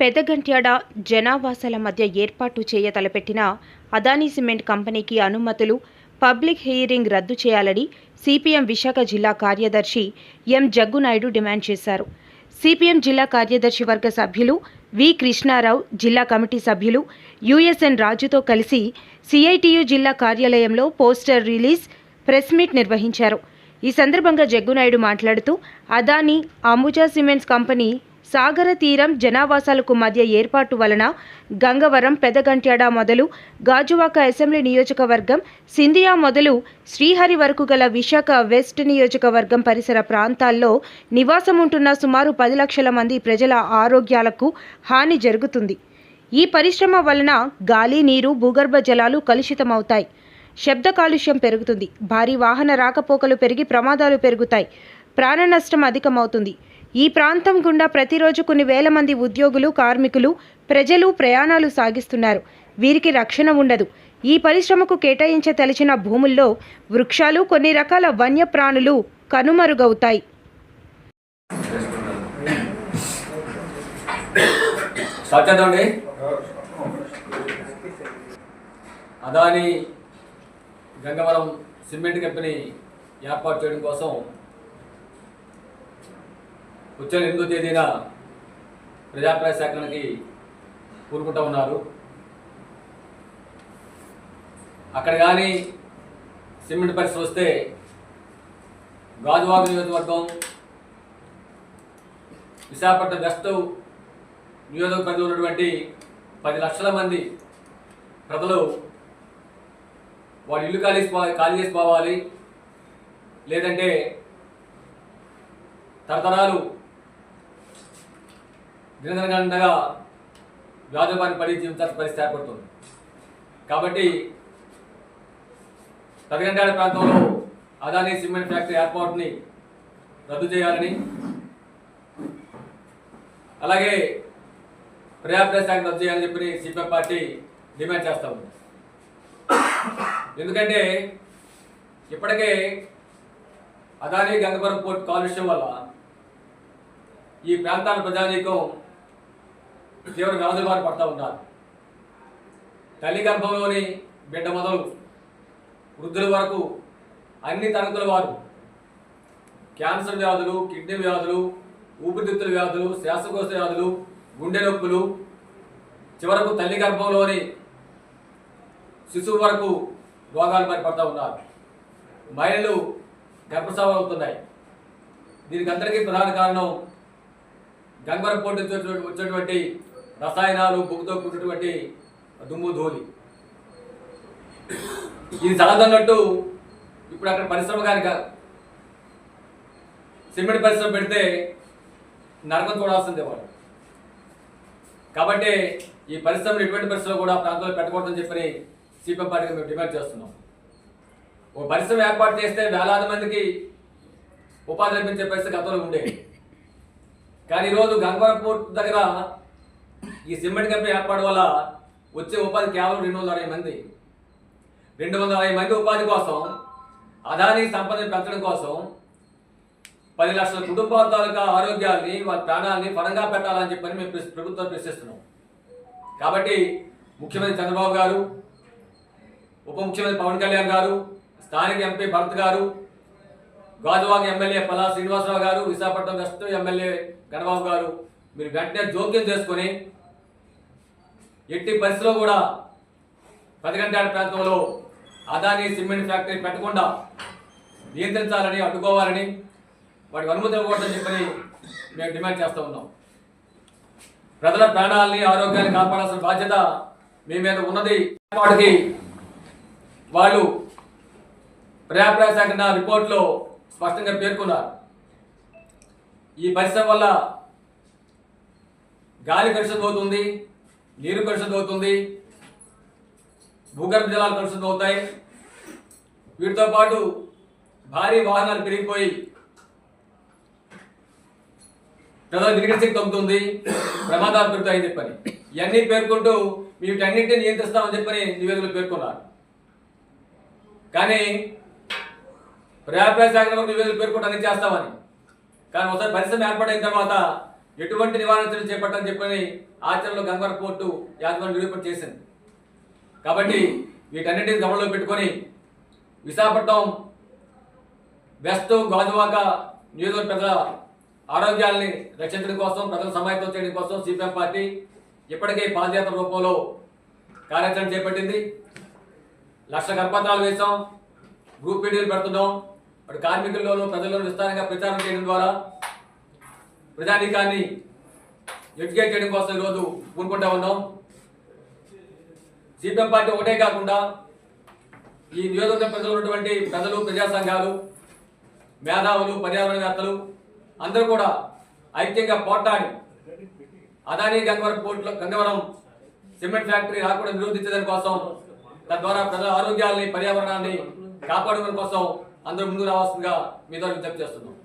పెదగంట్యాడ జనావాసాల మధ్య ఏర్పాటు చేయ తలపెట్టిన అదానీ సిమెంట్ కంపెనీకి అనుమతులు పబ్లిక్ హియరింగ్ రద్దు చేయాలని సిపిఎం విశాఖ జిల్లా కార్యదర్శి ఎం జగ్గునాయుడు డిమాండ్ చేశారు. సిపిఎం జిల్లా కార్యదర్శి వర్గ సభ్యులు వి కృష్ణారావు జిల్లా కమిటీ సభ్యులు యుఎస్ఎన్ రాజుతో కలిసి సిఐటియు జిల్లా కార్యాలయంలో పోస్టర్ రిలీజ్ ప్రెస్ మీట్ నిర్వహించారు. ఈ సందర్భంగా జగ్గునాయుడు మాట్లాడుతూ అదానీ అంబుజా సిమెంట్స్ కంపెనీ సాగర తీరం జనావాసాలకు మధ్య ఏర్పాటు వలన గంగవరం పెదగంట్యాడ మొదలు గాజువాక అసెంబ్లీ నియోజకవర్గం సింధియా మొదలు శ్రీహరి వరకు గల విశాఖ వెస్ట్ నియోజకవర్గం పరిసర ప్రాంతాల్లో నివాసం ఉంటున్న సుమారు పది లక్షల మంది ప్రజల ఆరోగ్యాలకు హాని జరుగుతుంది. ఈ పరిశ్రమ వలన గాలి నీరు భూగర్భ జలాలు కలుషితమవుతాయి. శబ్ద కాలుష్యం పెరుగుతుంది. భారీ వాహన రాకపోకలు పెరిగి ప్రమాదాలు పెరుగుతాయి. ప్రాణ నష్టం అధికమవుతుంది. ఈ ప్రాంతం గుండా ప్రతిరోజు కొన్ని వేల మంది ఉద్యోగులు కార్మికులు ప్రజలు ప్రయాణాలు సాగిస్తున్నారు. వీరికి రక్షణ ఉండదు. ఈ పరిశ్రమకు కేటాయించ తలిచిన భూముల్లో వృక్షాలు కొన్ని రకాల వన్యప్రాణులు కనుమరుగవుతాయి. అదాని గంగవరం సిమెంట్ కంపెనీ ఏర్పాటు చేయడం కోసం వచ్చే ఎనిమిదో తేదీన ప్రజాప్రాయ సేకరణకి కూరుకుంటా ఉన్నారు. అక్కడ కానీ సిమెంట్ పరిస్థితి వస్తే గాజువాగు నియోజకవర్గం విశాఖపట్నం వెస్ట్ నియోజకవర్గంలో ఉన్నటువంటి పది లక్షల మంది ప్రజలు వాళ్ళు ఇల్లు ఖాళీ ఖాళీ చేసి పోవాలి. లేదంటే తరతరాలు దినదినగంటగా వ్యాధుల పడి జీవించాల్సిన పరిస్థితి ఏర్పడుతుంది. కాబట్టి తదిగంటాడ ప్రాంతంలో అదానీ సిమెంట్ ఫ్యాక్టరీ ఏర్పాటుని రద్దు చేయాలని అలాగే ప్రజాప్రయ శాఖ రద్దు చేయాలని చెప్పి సిపిఎం పార్టీ డిమాండ్ చేస్తా ఉంది. ఎందుకంటే ఇప్పటికే అదానీ గంగపురం పోర్ట్ కాలుష్యం వల్ల ఈ ప్రాంతాల ప్రజానీకం తీవ్ర వ్యాధుల బారి పడతా ఉన్నారు. తల్లి గర్భంలోని బిడ్డ మొదలు వృద్ధుల వరకు అన్ని తరగతుల వారు క్యాన్సర్ వ్యాధులు కిడ్నీ వ్యాధులు ఊపిరితిత్తుల వ్యాధులు శ్వాసకోశ వ్యాధులు గుండె నొప్పులు చివరకు తల్లి గర్భంలోని శిశువు వరకు రోగాలు పడిపడతా ఉన్నారు. మహిళలు గర్భస్రావం అవుతున్నాయి. దీనికి అందరికీ ప్రధాన కారణం గంగవరం పోటీ వచ్చేటువంటి రసాయనాలు బొగ్గుతో కూడినటువంటి దుమ్ము ధూళి ఇది చదవదన్నట్టు ఇప్పుడు అక్కడ పరిశ్రమ కనుక సిమెంట్ పరిశ్రమ పెడితే నరకం చూడాల్సిందే వాళ్ళు. కాబట్టి ఈ పరిశ్రమలు ఎటువంటి పరిశ్రమ కూడా ప్రాంతంలో పెట్టకూడదని చెప్పని సిపిఎం పార్టీగా మేము డిమాండ్ చేస్తున్నాం. ఓ పరిశ్రమ ఏర్పాటు చేస్తే వేలాది మందికి ఉపాధి లభించే పరిస్థితి గతంలో ఉండేది కానీ ఈరోజు గంగవరపూర్ దగ్గర ఈ సిమెంట్ కంపెనీ ఏర్పాటు వల్ల వచ్చే ఉపాధి కేవలం రెండు వందల అరవై మంది. రెండు వందల అరవై మంది ఉపాధి కోసం అదానీ సంపదను పెంచడం కోసం పది లక్షల కుటుంబాల తాలూకా ఆరోగ్యాన్ని వారి ప్రాణాలని పరంగా పెట్టాలని చెప్పని మేము ప్రభుత్వం ప్రశ్నిస్తున్నాం. కాబట్టి ముఖ్యమంత్రి చంద్రబాబు గారు ఉప ముఖ్యమంత్రి పవన్ కళ్యాణ్ గారు స్థానిక ఎంపీ భరత్ గారు గాజువాక ఎమ్మెల్యే పలా శ్రీనివాసరావు గారు విశాఖపట్నం వెస్ట్ ఎమ్మెల్యే గణబాబు గారు మీరు వెంటనే జోక్యం చేసుకొని ఎట్టి పరిస్థితిలో కూడా పది ప్రాంతంలో అదానీ సిమెంట్ ఫ్యాక్టరీ పెట్టకుండా నియంత్రించాలని అడ్డుకోవాలని వాటికి అనుమతి ఇవ్వకూడదని చెప్పని మేము డిమాండ్ చేస్తూ ఉన్నాం. ప్రజల ప్రాణాలని ఆరోగ్యాన్ని కాపాడాల్సిన బాధ్యత మీ మీద ఉన్నది. వాటికి వాళ్ళు ప్రజాప్రాయ శాఖ రిపోర్ట్లో స్పష్టంగా పేర్కొన్నారు. ఈ పరిశ్రమ వల్ల గాలి కలుషితం అవుతుంది. నీరు కలుషితం అవుతుంది భూగర్భ జలాలు కలుషితం అవుతాయి వీటితో పాటు భారీ వాహనాలు పెరిగిపోయి ప్రజల వినికిడి తగ్గుతుంది. ప్రమాదాలు పెరుగుతాయని చెప్పని. ఇవన్నీ పేర్కొంటూ వీటన్నింటినీ నియంత్రిస్తామని చెప్పని నివేదికలు పేర్కొన్నారు. కానీ ప్రజాప్రాయ శాఖ నివేదికలు పేర్కొంటూ అన్ని చేస్తామని. కానీ ఒకసారి పరిశ్రమ ఏర్పాటైన తర్వాత ఎటువంటి నివారణ చర్యలు చేపట్టని చెప్పని ఆచరణలో గంగవరం పోర్టు యాజమాన్యం నిరూపణ చేసింది. కాబట్టి వీటన్నిటిని గమనంలో పెట్టుకొని విశాఖపట్నం వెస్ట్ గాజువాక నియోజకవర్గ ప్రజల ఆరోగ్యాల్ని రక్షించడం కోసం ప్రజలు సమాయత్తం చేయడం కోసం సిపిఎం పార్టీ ఇప్పటికే పాదయాత్ర రూపంలో కార్యాచరణ చేపట్టింది. లక్ష కరపత్రాలు వేసాం గ్రూప్ మీటింగ్లు పెడుతున్నాం. అటు కార్మికుల్లోనూ ప్రజల్లోనూ విస్తారంగా ప్రచారం చేయడం ద్వారా ప్రజానీకాన్ని ఎడ్యుకేట్ చేయడం కోసం ఈరోజు ఊరుకుంటా ఉన్నాం. సిపిఎం పార్టీ ఒకటే కాకుండా ఈ నియోజకవర్గ ప్రజలు ఉన్నటువంటి ప్రజలు ప్రజా సంఘాలు మేధావులు పర్యావరణవేత్తలు అందరూ కూడా ఐక్యంగా పోట్లాడి అదానీ గంగవరం పోర్టులో గంగవరం సిమెంట్ ఫ్యాక్టరీ రాకుండా నిరోధించడం కోసం తద్వారా ప్రజల ఆరోగ్యాల్ని పర్యావరణాన్ని కాపాడుకోవడం కోసం అందరూ ముందుకు రావాల్సిందిగా మీ ద్వారా విజ్ఞప్తి చేస్తున్నాం.